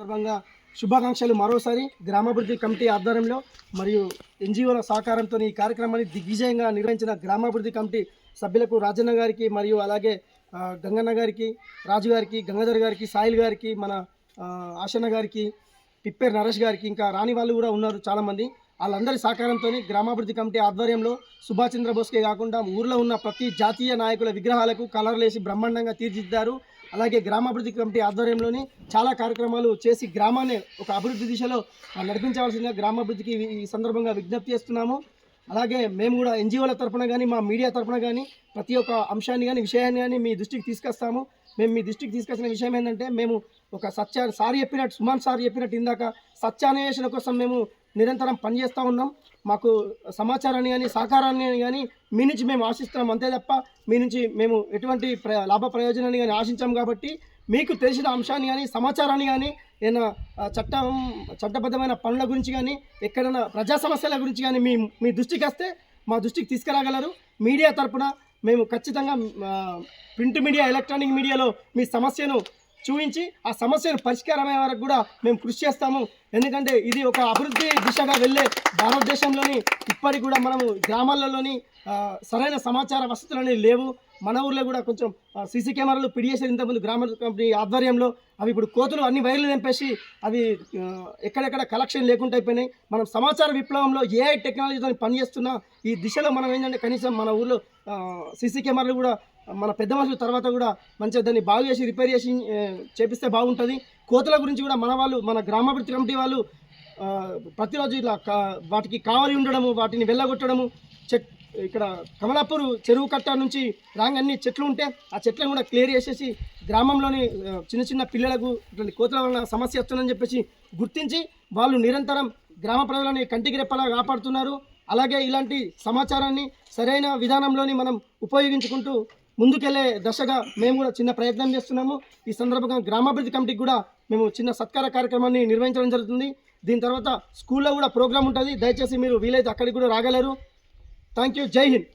సందర్భంగా శుభాకాంక్షలు మరోసారి గ్రామాభివృద్ధి కమిటీ ఆధ్వర్యంలో మరియు ఎన్జిఓల సహకారంతో ఈ కార్యక్రమాన్ని దిగ్విజయంగా నిర్వహించిన గ్రామాభివృద్ధి కమిటీ సభ్యులకు రాజన్న గారికి మరియు అలాగే గంగన్న గారికి రాజు గారికి గంగాధర్ గారికి సాయిల్ గారికి మన ఆశన్న గారికి పిప్పేరు నరేష్ గారికి ఇంకా రాని వాళ్ళు కూడా ఉన్నారు చాలామంది. వాళ్ళందరి సహకారంతో గ్రామాభివృద్ధి కమిటీ ఆధ్వర్యంలో సుభాష్ చంద్రబోస్కే కాకుండా ఊర్లో ఉన్న ప్రతి జాతీయ నాయకుల విగ్రహాలకు కలర్లేసి బ్రహ్మాండంగా తీర్చిదిద్దారు. అలాగే గ్రామాభివృద్ధి కమిటీ ఆధ్వర్యంలోని చాలా కార్యక్రమాలు చేసి గ్రామాన్ని ఒక అభివృద్ధి దిశలో నడిపించవలసిన నడిపించవలసిందిగా గ్రామాభివృద్ధికి ఈ- సందర్భంగా విజ్ఞప్తి చేస్తున్నాము. అలాగే మేము కూడా ఎన్జిఓల తరఫున కానీ మా మీడియా తరఫున కానీ ప్రతి ఒక్క అంశాన్ని కానీ విషయాన్ని కానీ మీ దృష్టికి తీసుకొస్తాము. మేము మీ దృష్టికి తీసుకొచ్చిన విషయం ఏంటంటే మేము ఒక సత్య సార్ చెప్పినట్టు సుమాన్ సార్ చెప్పినట్టు ఇందాక సత్యాన్వేషణ కోసం మేము నిరంతరం పనిచేస్తూ ఉన్నాం. మాకు సమాచారాన్ని కానీ సహకారాన్ని కానీ మీ నుంచి మేము ఆశిస్తున్నాం. అంతే తప్ప మీ నుంచి మేము ఎటువంటి ప్ర లాభ ప్రయోజనాన్ని కానీ ఆశించాం కాబట్టి మీకు తెలిసిన అంశాన్ని కానీ సమాచారాన్ని కానీ ఏదైనా చట్టం చట్టబద్ధమైన పనుల గురించి కానీ ఎక్కడైనా ప్రజా సమస్యల గురించి కానీ మీ మీ దృష్టికి వస్తే మా దృష్టికి తీసుకురాగలరు. మీడియా తరపున మేము ఖచ్చితంగా ప్రింట్ మీడియా ఎలక్ట్రానిక్ మీడియాలో మీ సమస్యను చూపించి ఆ సమస్యను పరిష్కారమయ్యే వరకు కూడా మేము కృషి చేస్తాము. ఎందుకంటే ఇది ఒక అభివృద్ధి దిశగా వెళ్ళే భారతదేశంలోని ఇప్పటికి కూడా మనము గ్రామాలలోని సరైన సమాచార వసతులు అనేవి లేవు. మన ఊర్లో కూడా కొంచెం సీసీ కెమెరాలు పిడియేసారు ఇంతకుముందు గ్రామ కంపెనీ ఆధ్వర్యంలో. అవి ఇప్పుడు కోతులు అన్ని వైర్లు నింపేసి అవి ఎక్కడెక్కడ కలెక్షన్ లేకుండా అయిపోయినాయి. మనం సమాచార విప్లవంలో ఏఐ టెక్నాలజీతో పనిచేస్తున్న ఈ దిశలో మనం ఏంటంటే కనీసం మన ఊర్లో సీసీ కెమెరాలు కూడా మన పెద్ద మనుషుల తర్వాత కూడా మంచిగా దాన్ని బాగు చేసి రిపేర్ చేసి చేపిస్తే బాగుంటుంది. కోతుల గురించి కూడా మన వాళ్ళు మన గ్రామాభివృద్ధి కమిటీ వాళ్ళు ప్రతిరోజు ఇలా కా- వాటికి కావలి ఉండడము వాటిని వెళ్ళగొట్టడము చెట్ ఇక్కడ కమలాపూర్ చెరువు కట్ట నుంచి రాంగన్ని చెట్లు ఉంటే ఆ చెట్లను కూడా క్లియర్ చేసేసి గ్రామంలోని చిన్న చిన్న పిల్లలకు ఇట్లాంటి కోతుల వలన సమస్య వస్తుందని చెప్పేసి గుర్తించి వాళ్ళు నిరంతరం గ్రామ ప్రజలని కంటికి రెప్పలా కాపాడుతున్నారు. అలాగే ఇలాంటి సమాచారాన్ని సరైన విధానంలోని మనం ఉపయోగించుకుంటూ ముందుకెళ్ళే దశగా మేము కూడా చిన్న ప్రయత్నం చేస్తున్నాము. ఈ సందర్భంగా గ్రామాభివృద్ధి కమిటీకి కూడా మేము చిన్న సత్కార కార్యక్రమాన్ని నిర్వహించడం జరుగుతుంది. దీని తర్వాత స్కూల్లో కూడా ప్రోగ్రామ్ ఉంటుంది. దయచేసి మీరు వీలైతే అక్కడికి కూడా రాగలరు. థ్యాంక్ యూ జై హింద్.